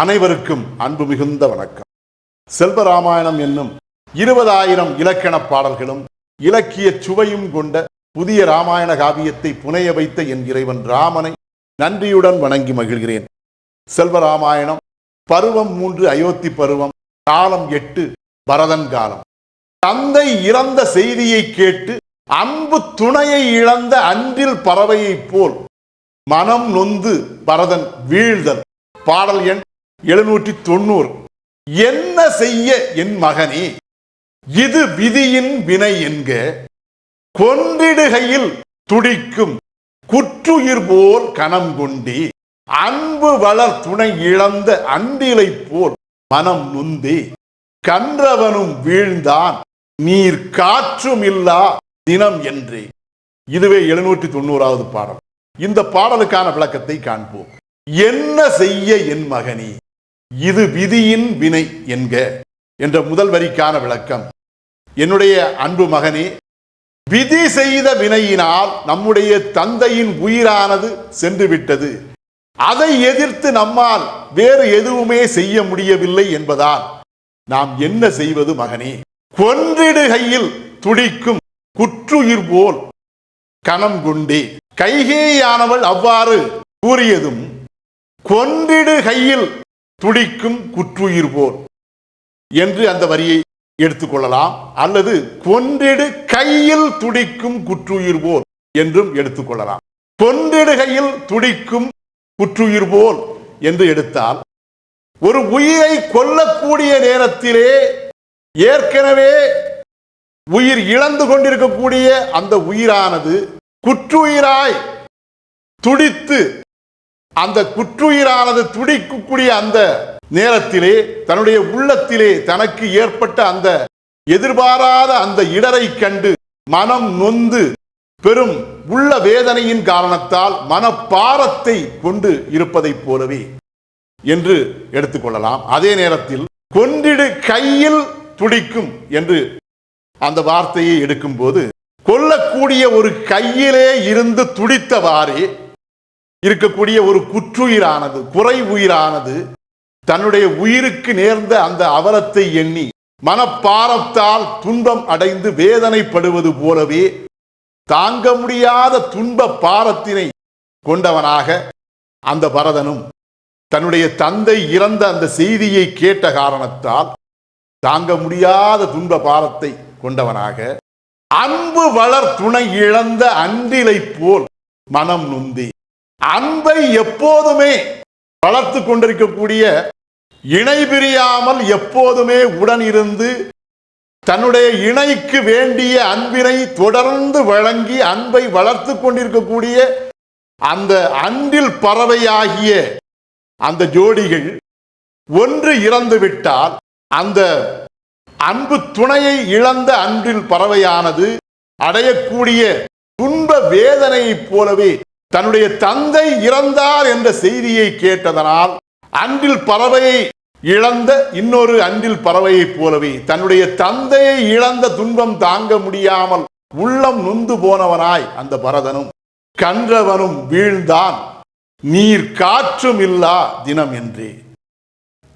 அனைவருக்கும் அன்பு மிகுந்த வணக்கம். செல்வராமாயணம் என்னும் இருபதாயிரம் இலக்கண பாடல்களும் இலக்கிய சுவையும் கொண்ட புதிய ராமாயண காவியத்தை புனைய வைத்த என் இறைவன் ராமனை நன்றியுடன் வணங்கி மகிழ்கிறேன். செல்வராமாயணம் பருவம் மூன்று அயோத்தி பருவம் காலம் எட்டு பரதன் காலம். தந்தை இறந்த செய்தியை கேட்டு அன்பு துணையை இழந்த அன்றில் பறவையைப் போல் மனம் நொந்து பரதன் வீழ்தல். பாடல் எண் எழுநூற்றி தொண்ணூறு என்ன செய்ய என் மகனே? இது விதியின் வினை என்க கொன்றிடுகையில் துடிக்கும் குற்றுயிர் போல் கணம் கொண்டி அன்பு வளர் துணை இழந்த அன்றிலை போல் மனம் நுந்தி கன்றவனும் வீழ்ந்தான் நீர் காற்றுமில்லா தினம் என்றே. இதுவே எழுநூற்றி தொண்ணூறாவது பாடல். இந்த பாடலுக்கான விளக்கத்தை காண்போம். என்ன செய்ய என் மகனே? இது விதியின் வினை என்க என்ற முதல் வரிக்கான விளக்கம். என்னுடைய அன்பு மகனே விதி செய்த வினையினால் நம்முடைய தந்தையின் உயிரானது சென்று விட்டது அதை எதிர்த்து நம்மால் வேறு எதுவுமே செய்ய முடியவில்லை என்பதால் நாம் என்ன செய்வது மகனே? கொன்றிடுகையில் துடிக்கும் குற்றுயிர் போல் கணம் கொண்டே கைகேயானவள் அவ்வாறு கூறியதும் கொன்றிடு கையில் துடிக்கும் குற்றுயிர் போல் என்று அந்த வரியை எடுத்துக்கொள்ளலாம். அல்லது கொன்றிடு கையில் துடிக்கும் குற்றுயிர் போல் என்றும் எடுத்துக்கொள்ளலாம். கொன்றிடுகையில் துடிக்கும் குற்றுயிர் போல் என்று எடுத்தால் ஒரு உயிரை கொல்லக்கூடிய நேரத்திலே ஏற்கனவே உயிர் இழந்து கொண்டிருக்கக்கூடிய அந்த உயிரானது குற்றுயிராய் துடித்து அந்த குற்றுயிரானது துடிக்கக்கூடிய அந்த நேரத்திலே தன்னுடைய உள்ளத்திலே தனக்கு ஏற்பட்ட அந்த எதிர்பாராத அந்த இடரை கண்டு மனம் நொந்து பெரும் உள்ள வேதனையின் காரணத்தால் மனப்பாரத்தை கொண்டு இருப்பதைப் போலவே என்று எடுத்துக்கொள்ளலாம் அதே நேரத்தில் கொன்றிடு கையில் துடிக்கும் என்று அந்த வார்த்தையை எடுக்கும்போது கொல்லக்கூடிய ஒரு கையிலே இருந்து துடித்தவாறே இருக்கக்கூடிய ஒரு குற்றுயிரானது குறை உயிரானது தன்னுடைய உயிருக்கு நேர்ந்த அந்த அவலத்தை எண்ணி மனப்பாரத்தால் துன்பம் அடைந்து வேதனைப்படுவது போலவே தாங்க முடியாத துன்ப பாரத்தினை கொண்டவனாக அந்த பரதனும் தன்னுடைய தந்தை இறந்த அந்த செய்தியை கேட்ட காரணத்தால் தாங்க முடியாத துன்ப பாரத்தை கொண்டவனாக அன்பு வளர் துணை இழந்த அன்றிலை போல் மனம் நுந்தி. அன்பை எப்போதுமே வளர்த்து கொண்டிருக்கக்கூடிய இணை பிரியாமல் எப்போதுமே உடன் இருந்து தன்னுடைய இணைக்கு வேண்டிய அன்பினை தொடர்ந்து வழங்கி அன்பை வளர்த்து கொண்டிருக்கக்கூடிய அந்த அன்பில் பறவையாகிய அந்த ஜோடிகள் ஒன்று இறந்து விட்டால் அந்த அன்பு துணையை இழந்த அன்பில் பறவையானது அடையக்கூடிய துன்ப வேதனையைப் போலவே தன்னுடைய தந்தை இறந்தார் என்ற செய்தியை கேட்டதனால் அன்றில் பறவையை இழந்த இன்னொரு அன்றில் பறவையைப் போலவே தன்னுடைய தந்தையை இழந்த துன்பம் தாங்க முடியாமல் உள்ளம் நொந்து போனவனாய் அந்த பரதனும் கன்றவனும் வீழ்ந்தான். நீர் காற்றும் இல்லா தினம் என்றே.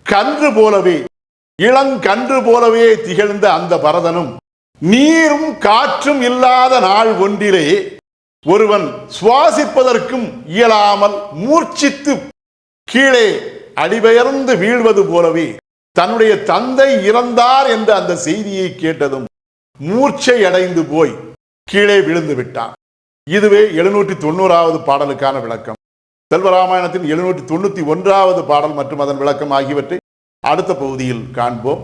கன்று போலவே இளங்கன்று போலவே திகழ்ந்த அந்த பரதனும் நீரும் காற்றும் இல்லாத நாள் ஒன்றிலே ஒருவன் சுவாசிப்பதற்கும் இயலாமல் மூர்ச்சித்து கீழே அடிபெயர்ந்து வீழ்வது போலவே தன்னுடைய தந்தை இறந்தார் என்ற அந்த செய்தியை கேட்டதும் மூர்ச்சை அடைந்து போய் கீழே விழுந்து விட்டான். இதுவே எழுநூற்றி தொண்ணூறாவது பாடலுக்கான விளக்கம். செல்வராமாயணத்தின் எழுநூற்றி தொண்ணூற்றி ஒன்றாவது பாடல் மற்றும் அதன் விளக்கம் ஆகியவற்றை அடுத்த பகுதியில் காண்போம்.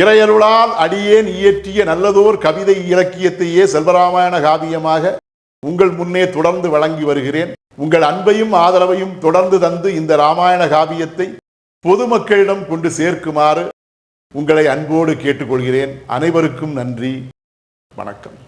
இறையருளால் அடியேன் இயற்றிய நல்லதோர் கவிதை இலக்கியத்தையே செல்வராமாயண காவியமாக உங்கள் முன்னே தொடர்ந்து வழங்கி வருகிறேன். உங்கள் அன்பையும் ஆதரவையும் தொடர்ந்து தந்து இந்த ராமாயண காவியத்தை பொதுமக்களிடம் கொண்டு சேர்க்குமாறு உங்களை அன்போடு கேட்டுக்கொள்கிறேன். அனைவருக்கும் நன்றி. வணக்கம்.